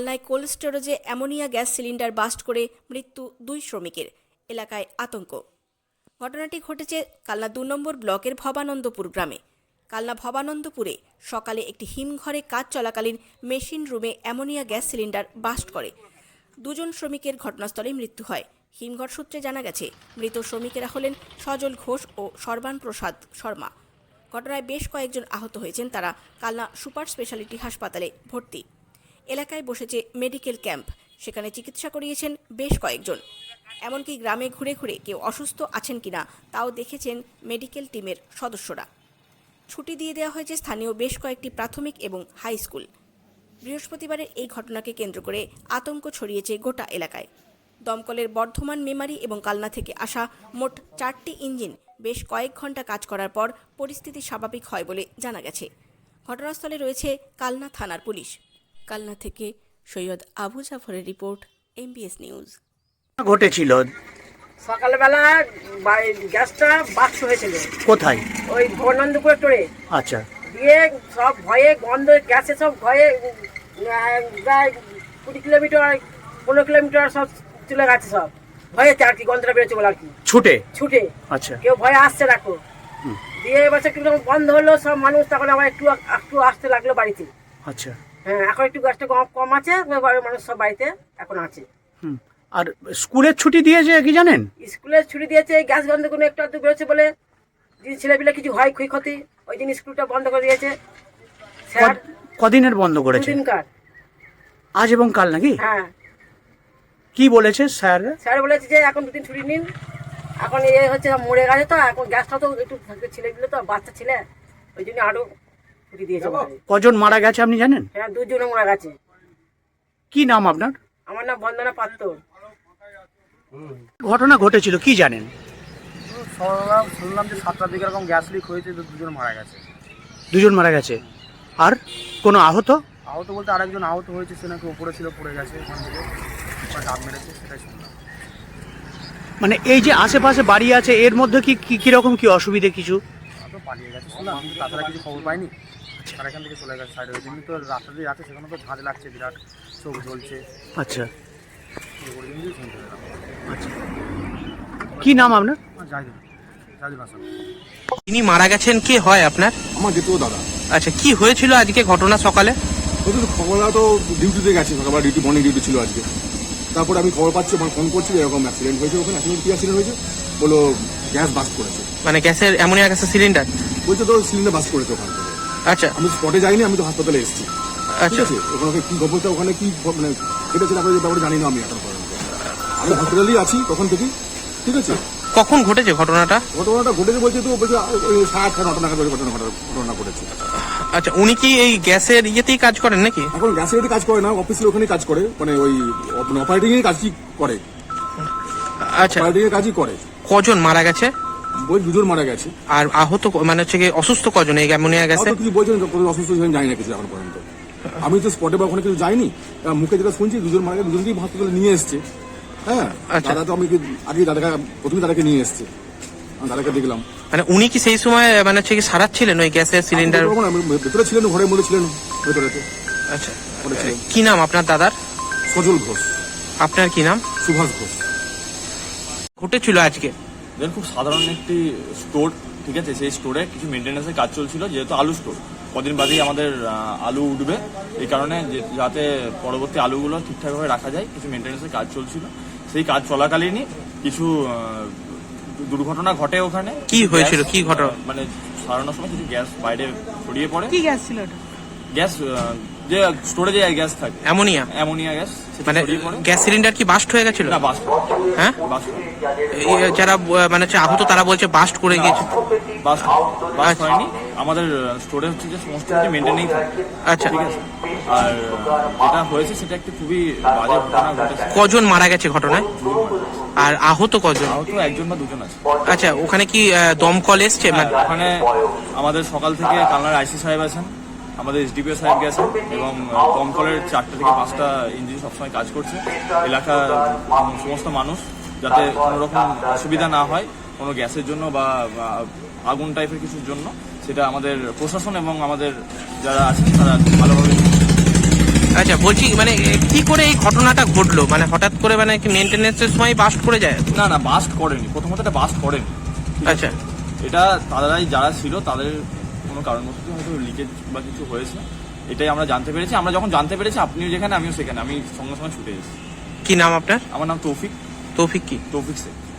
কালনায় cold স্টোরেজে ammonia gas cylinder burst করে মৃত্যু দুই শ্রমিকের, এলাকায় আতঙ্ক। ঘটনাটি ঘটেছে কালনা দু নম্বর ব্লকের ভবানন্দপুর গ্রামে। কালনা ভবানন্দপুরে সকালে একটি হিমঘরে কাজ চলাকালীন মেশিন রুমে অ্যামোনিয়া গ্যাস সিলিন্ডার বাস্ট করে। দুজন শ্রমিকের ঘটনাস্থলেই মৃত্যু হয়। হিমঘর সূত্রে জানা গেছে, মৃত শ্রমিকেরা হলেন সজল ঘোষ ও সর্বান প্রসাদ শর্মা। ঘটনায় বেশ কয়েকজন আহত হয়েছেন। তারা কালনা সুপার স্পেশালিটি হাসপাতালে ভর্তি। এলাকায় বসেছে মেডিকেল ক্যাম্প। সেখানে চিকিৎসা করিয়েছেন বেশ কয়েকজন। এমনকি গ্রামে ঘুরে ঘুরে কেউ অসুস্থ আছেন কিনা তাও দেখেছেন মেডিকেল টিমের সদস্যরা। ছুটি দিয়ে দেওয়া হয়েছে স্থানীয় বেশ কয়েকটি প্রাথমিক এবং হাই স্কুল। বৃহস্পতিবারের এই ঘটনাকে কেন্দ্র করে আতঙ্ক ছড়িয়েছে গোটা এলাকায়। দমকলের বর্ধমান মেমারি এবং কালনা থেকে আসা মোট চারটি ইঞ্জিন বেশ কয়েক ঘণ্টা কাজ করার পর পরিস্থিতি স্বাভাবিক হয় বলে জানা গেছে। ঘটনাস্থলে রয়েছে কালনা থানার পুলিশ। কালনা থেকে সৈয়দ আবু জাফরের রিপোর্ট এমবিএস নিউজ ঘটেছিল। সকালবেলা গ্যাসটা বাক্স হয়েছিল। কোথায়? ওই ভবনন্দপুরে টোরে আচ্ছা। দিয়ে সব ভয়ে গন্ধ গ্যাসে সব ভয়ে প্রায় কুড়ি কিলোমিটার পনেরো কিলোমিটার সব চলে গেছে সব। ভয়েতে আর কি গন্ধটা বেরোচ্ছে বলে আর কি? ছুটে? ছুটে। আচ্ছা। কেউ ভয়ে আসছে রাখো দিয়ে একটু যখন বন্ধ হলো সব মানুষ তখন আবার একটু একটু আসতে লাগল বাড়িতে। আচ্ছা। হ্যাঁ এখন একটু গ্যাসটা কম কম আছে মানুষ সব বাড়িতে এখন আছে। হুম। আর স্কুলের ছুটি দিয়েছে কি জানেন? স্কুলে ছুটি দিয়েছে গ্যাস বন্ধ করে একটু আধটু বেরোচ্ছে বলে যদি ছেলেপিলে কিছু হয় ক্ষয়ক্ষতি ওই দিন স্কুলটা বন্ধ করে দিয়েছে। স্যার কদিনের বন্ধ করেছে? দুদিনকার আজ এবং কাল নাকি? হ্যাঁ। কি বলেছে স্যার? স্যার বলেছে যে এখন দুদিন ছুটি নিন। এখন এ হচ্ছে মরে গেছে তো এখন গ্যাসটা তো একটু ছেলেপিলে তো বাচ্চা ছেলে ওই জন্য আরও ছুটি দিয়েছে বলে। কজন মারা গেছে আপনি জানেন? হ্যাঁ দুজনে মরে গেছে। কি নাম আপনার? আমার নাম বন্দনা পাত্র। ঘটনা ঘটেছিল কি জানেন? শুনলাম শুনলাম যে সাতটার দিকে এরকম গ্যাস লিক হয়েছে তো দুজন মারা গেছে। দুজন মারা গেছে। আর কোনো আহত? আহত বলতে আরেকজন আহত হয়েছে সে নাকি উপরে ছিল পড়ে গেছে ওখান থেকে ডাব মেরেছে সেটাই শুনলাম। মানে এই যে আশেপাশে বাড়ি আছে এর মধ্যে কি কি কীরকম কি অসুবিধে কিছু? তো পালিয়ে গেছে শুনলাম কিন্তু তাছাড়া কিছু খবর পাইনি? তারা এখান থেকে চলে গেছে সাইডে যেমনি তো রাস্তা দিয়ে যাচ্ছে সেখানে তো ঝাঁজ লাগছে বিরাট চোখ জ্বলছে। আচ্ছা। আচ্ছা। কি নাম আপনার? তিনি মারা গেছেন কে হয় আপনার? আমার যেতেও দাদা। আচ্ছা কি হয়েছিল আজকে ঘটনা সকালে? খবরটা তো ডিউটিতে গেছে সকালবেলা ডিউটি মর্নিং ডিউটি ছিল আজকে। তারপরে আমি খবর পাচ্ছি আমার ফোন করছি এরকম অ্যাক্সিডেন্ট হয়েছে ওখানে অ্যাক্সিডেন্ট কি অ্যাক্সিডেন্ট হয়েছে? বলো গ্যাস বাস্ট করেছে। মানে গ্যাসের অ্যামোনিয়া গ্যাসের সিলিন্ডার বলছে তো সিলিন্ডার বাস্ট করেছে ওখান। আচ্ছা। আমি স্পটে যাইনি আমি তো হাসপাতালে এসেছি। ঠিক আচ্ছা আছে? ওখানে কি খবরটা ওখানে কি মানে কেটেছে তারপরে যে ব্যাপারে জানি না আমি এখন আমি হসপিটালেই আছি তখন থেকে ঠিক আছে? কখন ঘটেছে ঘটনাটা? ঘটনাটা ঘটেছে বলছে তো ওই আটটা নটা নাগাদ ঘটনা ঘটা- ঘটনা ঘটেছে। আচ্ছা উনি কি এই গ্যাসের ইয়েতেই কাজ করেন নাকি? এখন গ্যাসের এতে কাজ করে না অফিসের ওখানে কাজ করে মানে ওই অপারেটিং এর কাজই করে। আচ্ছা। অপারেটিং এর কাজই করে। কজন মারা গেছে? বই দুজন মারা গেছে। আর আহত ক- মানে হচ্ছে কি অসুস্থ কজন? এই অ্যামোনিয়া গ্যাসে? তাও তো কিছু বলছেন কোনো অসুস্থ হয়েছেন জানি না কিছু এখন পর্যন্ত। আমি তো স্পটে বা ওখানে কিছু যাইনি। আহ, মুখে যেটা শুনছি দুজন মারা গেছে দুজনকেই হাসপাতালে নিয়ে এসছে। হ্যাঁ? আচ্ছা। দাদা তো আমি কি- আগে দাদাকে প্রথমে দাদাকে নিয়ে এসছে। আমি দাদাকে দেখলাম। মানে উনি কি সেই সময় মানে হচ্ছে কি সারাচ্ছিলেন ওই গ্যাসের সিলিন্ডার? তখন আমি ভেতরে ছিলেন ঘরের মধ্যে ছিলেন ভেতরেতে। আচ্ছা। ঘরে ছিলেন। কি নাম আপনার দাদার? সজল ঘোষ। আপনার কি নাম? সুভাষ ঘোষ। ঘটেছিল আজকে। দেখুন খুব সাধারণ একটি স্টোর ঠিক আছে? সেই স্টোরে কিছু মেনটেন্যান্সের কাজ চলছিল যেহেতু আলু স্টোর কদিন বাদেই আমাদের আলু উঠবে। এই কারণে যাতে পরবর্তী আলুগুলো ঠিকঠাকভাবে রাখা যায় কিছু মেনটেন্যান্সের কাজ চলছিল। সেই কাজ চলাকালীনই কিছু দুর্ঘটনা ঘটে ওখানে। কি হয়েছিল? কি ঘটনা? মানে সারানোর সময় কিছু গ্যাস বাইরে ছড়িয়ে পড়ে। কি গ্যাস ছিল গ্যাস যে স্টোরে যে গ্যাস থাকে। অ্যামোনিয়া? অ্যামোনিয়া গ্যাস মানে গ্যাস সিলিন্ডার কি বাস্ট হয়ে গেছিল? না বাস হ্যাঁ? যারা মানে আহত তারা বলছে বাস্ট করে গিয়েছে। বাস বাস আচ্ছা। হয়নি। আমাদের স্টোরে হচ্ছে যে সমস্ত কিছু মেনটেনেই থাকে। আচ্ছা। ঠিক আছে? আর যেটা হয়েছে সেটা একটি খুবই বাজে ঘটনা ঘটেছে। কজন মারা গেছে ঘটনায়? আর আহত কজন? আহত একজন বা দুজন আছে। আচ্ছা ওখানে কি দমকল এসছে? হ্যাঁ, মানে- ওখানে আমাদের সকাল থেকে কালনার আইসি সাহেব আছেন। আমাদের এসডিপিও সাহেব গেছেন এবং দমকলের চারটে থেকে পাঁচটা ইঞ্জিন সবসময় কাজ করছে। এলাকা সমস্ত মানুষ যাতে কোনো রকম অসুবিধা না হয় কোনো গ্যাসের জন্য বা আগুন টাইপের কিছুর জন্য সেটা আমাদের প্রশাসন এবং আমাদের যারা আছেন তারা ভালোভাবে আচ্ছা বলছি মানে কি করে এই ঘটনাটা ঘটলো? মানে হঠাৎ করে মানে কি মেনটেনেন্সের সময় বাস্ট করে যায়? না না বাস্ট করেনি। প্রথমত এটা বাস্ট করেনি। আচ্ছা। এটা তারাই যারা ছিল তাদের কোনো কারণবশত হয়তো লিকেজ বা কিছু হয়েছে। এটাই আমরা জানতে পেরেছি। আমরা যখন জানতে পেরেছি আপনিও যেখানে আমিও সেখানে। আমি সঙ্গে সঙ্গে ছুটে এসেছি। কি নাম আপনার? আমার নাম তৌফিক। তৌফিক কি? তৌফিক শেখ।